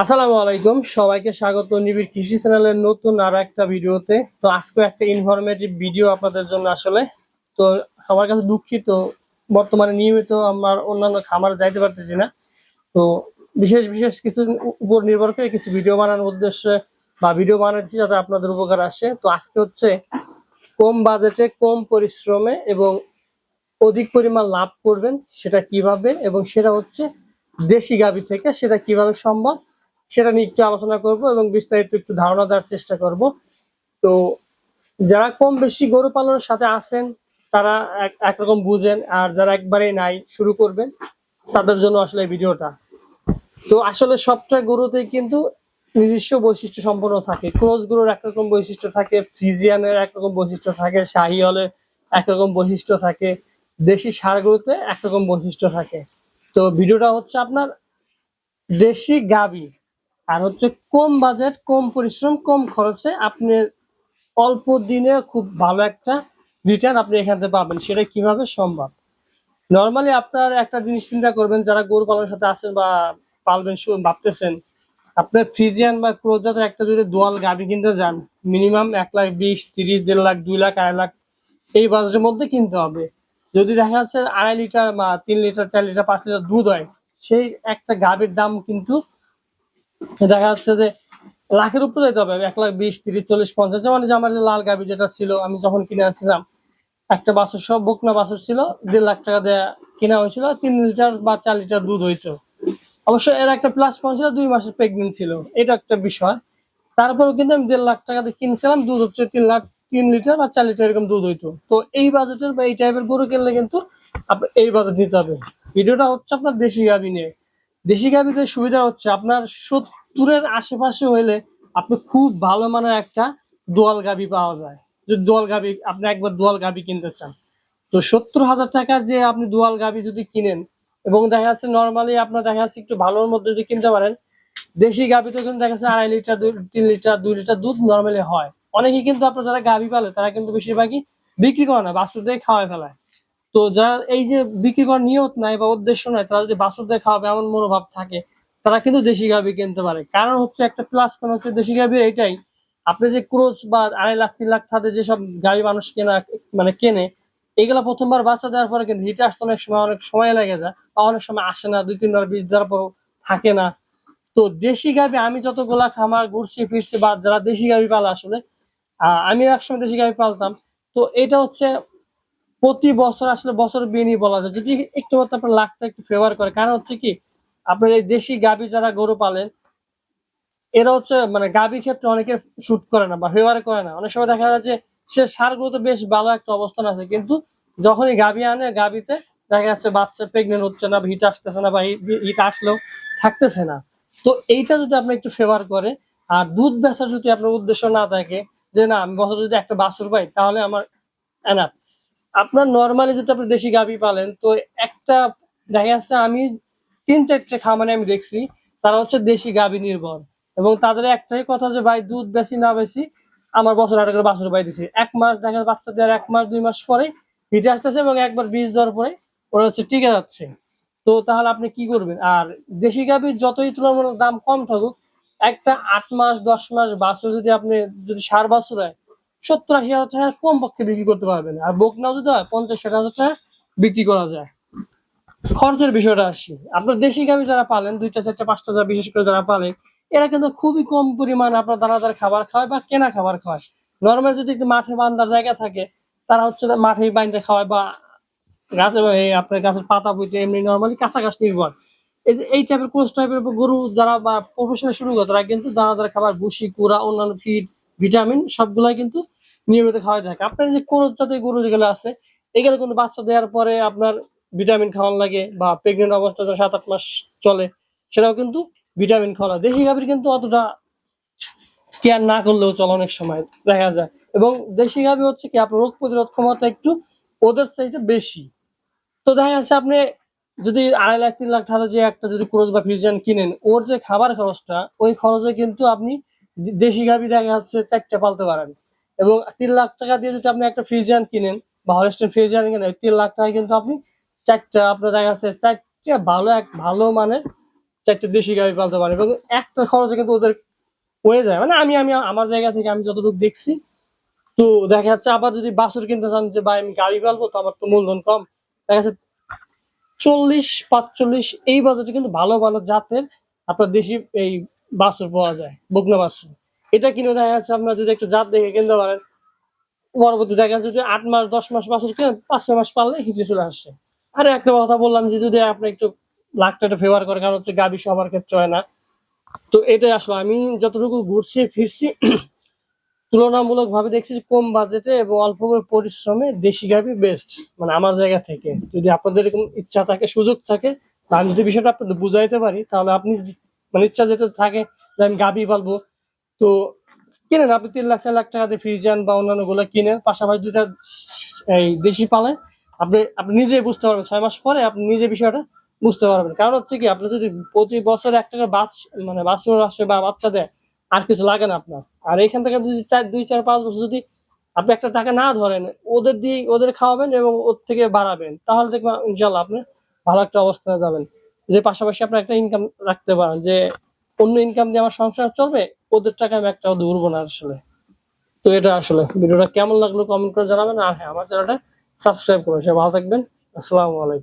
আসসালামু আলাইকুম, সবাইকে স্বাগত নিবিড় কৃষি চ্যানেলের নতুন আর একটা ভিডিওতে। তো আজকে একটা ইনফরমেটিভ ভিডিও আপনাদের জন্য আসলে। তো সবার কাছে দুঃখিত, বর্তমানে নিয়মিত আমার অন্যান্য খামার যাইতে পারতেছি না। তো বিশেষ বিশেষ কিছু উপর নির্ভর করে কিছু ভিডিও বানানোর উদ্দেশ্যে বা ভিডিও বানাচ্ছি যাতে আপনাদের উপকার আসে। তো আজকে হচ্ছে কম বাজেটে, কম পরিশ্রমে এবং অধিক পরিমাণ লাভ করবেন সেটা কীভাবে এবং সেটা হচ্ছে দেশি গাভী থেকে সেটা কীভাবে সম্ভব সেটা নিয়ে একটু আলোচনা করব এবং বিস্তারিত একটু ধারণা দেওয়ার চেষ্টা করব। তো যারা কম বেশি গরু পালনের সাথে আছেন, তারা এক- একরকম বুঝেন, আর যারা একবারে নাই, শুরু করবেন, তাদের জন্য আসলে ভিডিওটা। তো আসলে সবটা গরুতেই কিন্তু নিজস্ব বৈশিষ্ট্য সম্পন্ন থাকে। ক্রোজ গরুর একরকম বৈশিষ্ট্য থাকে, ফ্রিজিয়ানের একরকম বৈশিষ্ট্য থাকে, শাহিওয়ালের একরকম বৈশিষ্ট্য থাকে, দেশি সার গরুতে একরকম বৈশিষ্ট্য থাকে। তো ভিডিওটা হচ্ছে আপনার দেশি গাবি। আর হচ্ছে কম বাজেট, কম পরিশ্রম, কম খরচে আপনি অল্প দিনে খুব ভালো একটা রিটার্ন আপনি এখান থেকে পাবেন। সেটা কীভাবে সম্ভব? নর্মালি আপনার একটা জিনিস চিন্তা করবেন, যারা গরু পালনের সাথে আছেন বা পালবেন ভাবতেছেন, আপনার ফ্রিজিয়ান বা ক্রোজ জাতের একটা যদি দোয়াল গাভি কিনতে যান মিনিমাম এক লাখ বিশ, তিরিশ, দেড় লাখ, দুই লাখ, আড়াই লাখ, এই বাজেটের মধ্যে কিনতে হবে। যদি দেখা যাচ্ছে আড়াই লিটার বা তিন লিটার, চার লিটার, পাঁচ লিটার দুধ হয়, সেই একটা গাভীর দাম কিন্তু দেখা যাচ্ছে যে লাখের উপরে যেতে হবে, এক লাখ বিশ, তিরিশ, চল্লিশ, পঞ্চাশ। যেমন যে আমার যে লাল গাভী যেটা ছিল, আমি যখন কিনে আনছিলাম, একটা বাছুর সব বকনা বাছুর ছিল, দেড় লাখ টাকা দেয়া কেনা হয়েছিল, তিন লিটার বা চার লিটার দুধ হইতো। অবশ্য এর একটা প্লাস পয়েন্ট ছিল, দুই মাসের প্রেগনেন্ট ছিল। এটা একটা বিষয়। তারপরেও কিন্তু আমি দেড় লাখ টাকা দিয়ে কিনছিলাম, দুধ হচ্ছে তিন লাখ, তিন লিটার বা চার লিটার এরকম দুধ হইতো। তো এই বাজেটের বা এই টাইপের গরু কিনলে কিন্তু আপনার এই বাজেট নিতে হবে। ভিডিওটা হচ্ছে আপনার দেশি গাভি নিয়ে। দেশি গাভিতে সুবিধা হচ্ছে আপনার সত্তরের আশেপাশে হইলে আপনি খুব ভালো মানের একটা দোয়াল গাভি পাওয়া যায়। যদি দোয়াল গাভি, আপনি একবার দোয়াল গাভি কিনতে চান। তো সত্তর হাজার টাকা যে আপনি দোয়াল গাভি যদি কিনেন এবং দেখা যাচ্ছে নর্মালি আপনার দেখা যাচ্ছে একটু ভালোর মধ্যে যদি কিনতে পারেন, দেশি গাভি তো কিন্তু দেখা যাচ্ছে আড়াই লিটার তিন লিটার, দুই লিটার দুধ নর্মালি হয়। অনেকেই কিন্তু আপনার যারা গাভি পালে তারা কিন্তু বেশিরভাগই বিক্রি করে না, বাছুর দিয়ে খাওয়াই ফেলায়। তো যারা এই যে বিক্রি করার নিয়ত নাই বা উদ্দেশ্য নাই, তারা যদি বাছুর দিয়ে খাওয়াবে এমন মনোভাব থাকে, তারা কিন্তু দেশি গাভি কিনতে পারে। কারণ হচ্ছে একটা প্লাস পয়েন্ট হচ্ছে দেশি গাভি এইটাই, আপনি যে ক্রোচ বা আড়াই লাখ, তিন লাখ থাকে যেসব গাভি মানুষ কেনা মানে কেনে, এগুলা প্রথমবার বাচ্চা দেওয়ার পরে কিন্তু হিটে আসতে অনেক সময় অনেক সময় লেগে যায়, বা অনেক সময় আসে না, দুই, তিনবার বীজ দেওয়ার পর থাকে না। তো দেশি গাভি আমি যতগুলা খামার ঘুরছি, ফিরছি বা যারা দেশি গাভি পালে আসলে আমি একসময় দেশি গাভি পালতাম। তো এটা হচ্ছে প্রতি বছর আসলে বছর বিনি বলা যায়। যদি একটু আপনার লাখটা একটু ফেভার করে, কারণ হচ্ছে কি, আপনার এই দেশি গাভি যারা গরু পালেন, এরা হচ্ছে মানে গাভি ক্ষেত্রে অনেকে শুট করে না বা ফেভার করে না। অনেক সময় দেখা যায় যে সে সারগুলোতে বেশ ভালো একটা অবস্থান আছে, কিন্তু যখনই গাভি আনে গাভিতে, দেখা যাচ্ছে বাচ্চা প্রেগনেন্ট হচ্ছে না, হিট আসতেছে না বা হিট আসলেও থাকতেছে না। তো এইটা যদি আপনি একটু ফেভার করে, আর দুধ বেচার যদি আপনার উদ্দেশ্য না থাকে, যে না, আমি বছর যদি একটা বাছুর পাই, তাহলে আমার এনাফ আপনার নর্মালি যদি আপনি দেশি গাভি পালেন, তো একটা দেখা যাচ্ছে আমি তিন চারটে খামারে আমি দেখছি, তারা হচ্ছে দেশি গাভি নির্ভর। এবং তাদের একটাই কথা যে, ভাই, দুধ বেশি, না বেশি, আমার বছর আট করে বাছর পাই দিছি। এক মাস দেখা যাচ্ছে বাচ্চা দেওয়ার এক মাস, দুই মাস পরে হিটে আসতেছে এবং একবার বীজ দেওয়ার পরে ওরা হচ্ছে টিকে যাচ্ছে। তো তাহলে আপনি কি করবেন? আর দেশি গাভির যতই তুলনামূলক দাম কম থাকুক, একটা আট মাস, দশ মাস বাছুর যদি আপনি, যদি সার বাছুর হয় সত্তর আশি হাজার টাকা কম পক্ষে বিক্রি করতে পারবেন আর বোক বকনাও যদি হয়, পঞ্চাশ ষাট হাজার টাকা বিক্রি করা যায়। খরচের বিষয়টা আসি। আপনার দেশি গাভি যারা পালেন, দুইটা, চারটা, পাঁচটা যারা, বিশেষ করে যারা পালেন এরা কিন্তু খুবই কম পরিমাণ আপনার দানাদার খাবার খায় বা কেনা খাবার খায়। নর্মাল যদি একটু মাঠে বান্ধার জায়গা থাকে, তারা হচ্ছে মাঠে বাইন্দে খাওয়ায় বা গাছে আপনার গাছের পাতা বইতে এমনি নর্মালি কাঁচা গাছ নির্ভর। এই যে টাইপের কোর্স টাইপের গরু যারা বা প্রফেশনাল শুরু করে, তারা কিন্তু দানাদার খাবার, ভুসি, কুড়া, অন্যান্য ফিড ভিটামিন সবগুলাই কিন্তু নিয়মিত খাওয়াই থাকে। আপনার যে কোরস জাতীয় গরু যেগুলো আছে, এগুলো কিন্তু বাচ্চা দেওয়ার পরে আপনার ভিটামিন খাওয়ান লাগে বা প্রেগনেন্ট অবস্থা যখন সাত আট মাস চলে, সেটাও কিন্তু ভিটামিন খাওয়া দেশি গাভীর কিন্তু অতটা কেয়ার না করলেও চলে অনেক সময়, দেখা যায়। এবং দেশি গাভী হচ্ছে কি, আপনার রোগ প্রতিরোধ ক্ষমতা একটু ওদের চাইতে বেশি। তো দেখা যাচ্ছে আপনি যদি আড়াই লাখ, তিন লাখ টাকা যে একটা যদি ক্রোজ বা ফিউজিয়ান কিনেন, ওর যে খাবার খরচটা, ওই খরচে কিন্তু আপনি দেশি গাভী দেখা যাচ্ছে, চারটা পালতে পারেন। এবং তিন লাখ টাকা দিয়ে যদি আপনি একটা ফ্রিজিয়ান কিনেন, বা হলস্টেন ফ্রিজিয়ান কিনেন তিন লাখ টাকা কিন্তু আপনি চারটা, আপনার দেখা যাচ্ছে চারটা ভালো এক ভালো মানের চারটে দেশি গাভি পালতে পারেন। এবং একটা খরচে কিন্তু ওদের হয়ে যায়। মানে আমি আমি আমার জায়গা থেকে আমি যতটুকু দেখছি, তো দেখা যাচ্ছে আবার যদি বাছুর কিনতে চান যে, ভাই, আমি গাড়ি পালবো, তো আমার তো মূলধন কম। দেখা যাচ্ছে চল্লিশ, পাঁচচল্লিশ এই বাজেটে কিন্তু ভালো ভালো জাতের আপনার দেশি এই বাছুর পাওয়া যায় বকনা বাছুর এটা কিনে দেখা যাচ্ছে আপনার যদি একটু জাত দেখে কিনতে পারেন, পরবর্তী দেখা যাচ্ছে যদি আট মাস, দশ মাস বাছুর কিনে পাঁচ ছয় মাস পারলে হিচে চলে আসছে। আর একটা কথা বললাম যে যদি আপনি একটু লাখ টাকা ফেভার করে কারণ হচ্ছে গাবি সবার ক্ষেত্রে হয় না। তো এটাই আসলে, আমি যতটুকু ঘুরছি, ফিরছি তুলনামূলক ভাবে দেখছি যে কম বাজেটে এবং অল্প পরিশ্রমে দেশি গাভি বেস্ট মানে আমার জায়গা থেকে। যদি আপনাদের এরকম ইচ্ছা থাকে, সুযোগ থাকে আমি যদি বিষয়টা আপনাদের বুঝাইতে পারি, তাহলে আপনি মানে ইচ্ছা যেটা থাকে, যে আমি গাভি পালবো। তো কিনেন আপনি তিন লাখ, চার লাখ টাকাতে ফ্রিজান বা অন্যান্যগুলো কিনেন, পাশাপাশি দুইটা এই দেশি পালেন আপনি আপনি নিজেই বুঝতে পারবেন, ছয় মাস পরে আপনি নিজে বিষয়টা বুঝতে পারবেন। কারণ হচ্ছে কি, আপনি যদি প্রতি বছর এক টাকা বাচ মানে বাছুর আসে বা বাচ্চা দেয়, আর কিছু লাগে না আপনার। আর এখান থেকে যদি চার, দুই, চার, পাঁচ বছর যদি আপনি একটা টাকা না ধরেন, ওদের দিয়ে, ওদের খাওয়াবেন এবং ওর থেকে বাড়াবেন, তাহলে দেখবেন ইনশাল্লাহ আপনি ভালো একটা অবস্থানে যাবেন। যে পাশাপাশি আপনার একটা ইনকাম রাখতে পারেন, যে অন্য ইনকাম দিয়ে আমার সংসার চলবে, ওদের টাকা আমি একটাও দৌড়বো না আসলে। তো এটা আসলে। ভিডিওটা কেমন লাগল কমেন্ট করে জানাবেন, আর হ্যাঁ আমার চ্যানেলটা সাবস্ক্রাইব করে সে ভালো থাকবেন। আসসালামু আলাইকুম।